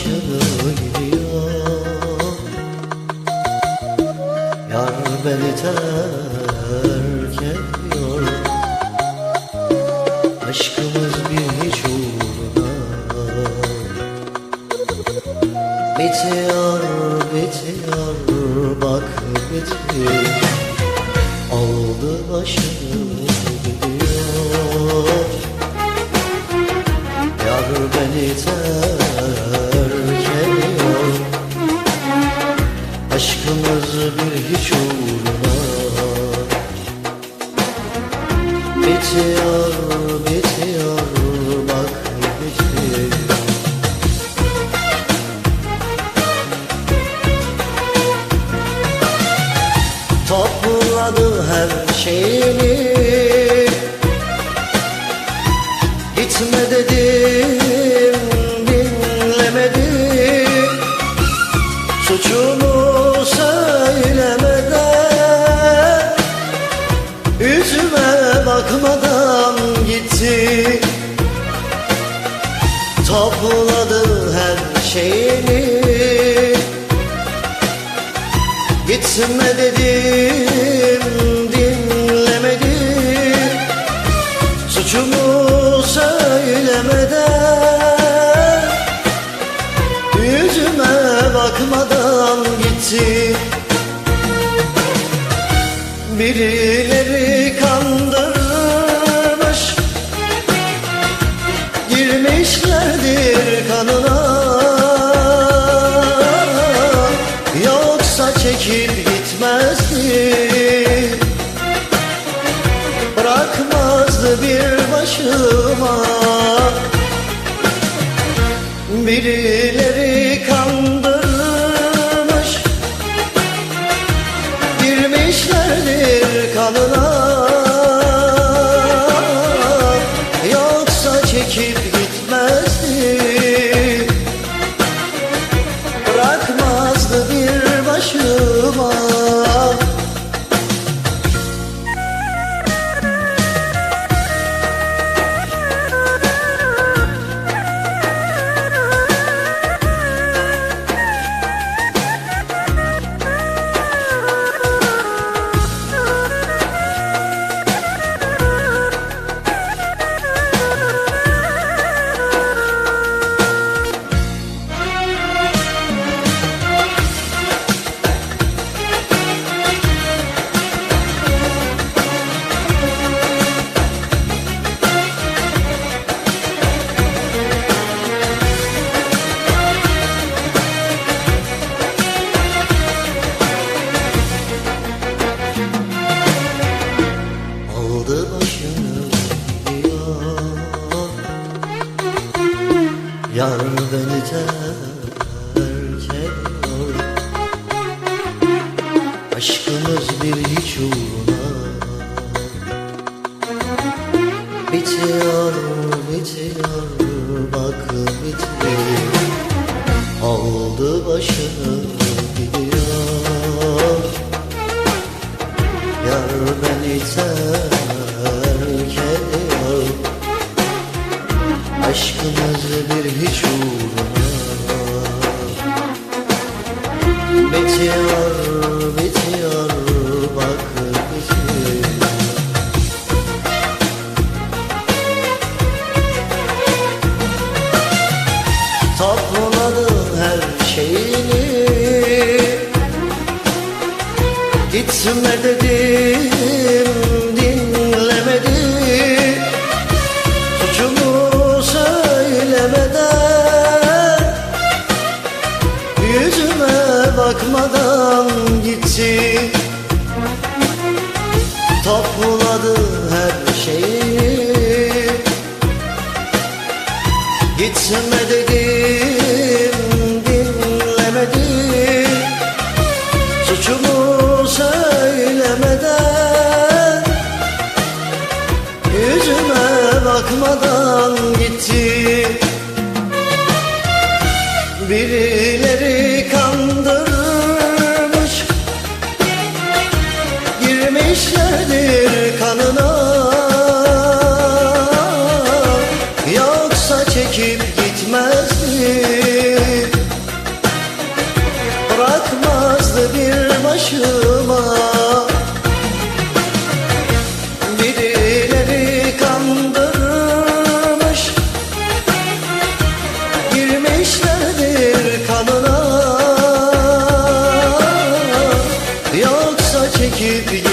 başını gidiyor Yar beni terk ediyor. Aşkımız bir hiç uğruna Bitiyor, bitiyor, bak bitiyor. Aldı başını. Bitiyor, bitiyor, bak bitiyor Topladı her şeyini Gitme dedim şeyini. Gitme dedim dinlemedi. Suçumu söylemeden Yüzüme bakmadan gitti. Birileri kandırmış Girmişlerdir kanına Birileri Yar beni terk ediyor Aşkımız bir hiç uğruna Bitiyor, bitiyor, bak bitiyor. Aldı başını gidiyor. Yar beni terk hiç uğruna Bitiyor, bitiyor, bak bitiyor her şeyini. Gitme dedim Gitme dedim dinlemedi Suçumu söylemeden Yüzüme bakmadan gitti Birileri kandırmış Girmişlerdir give you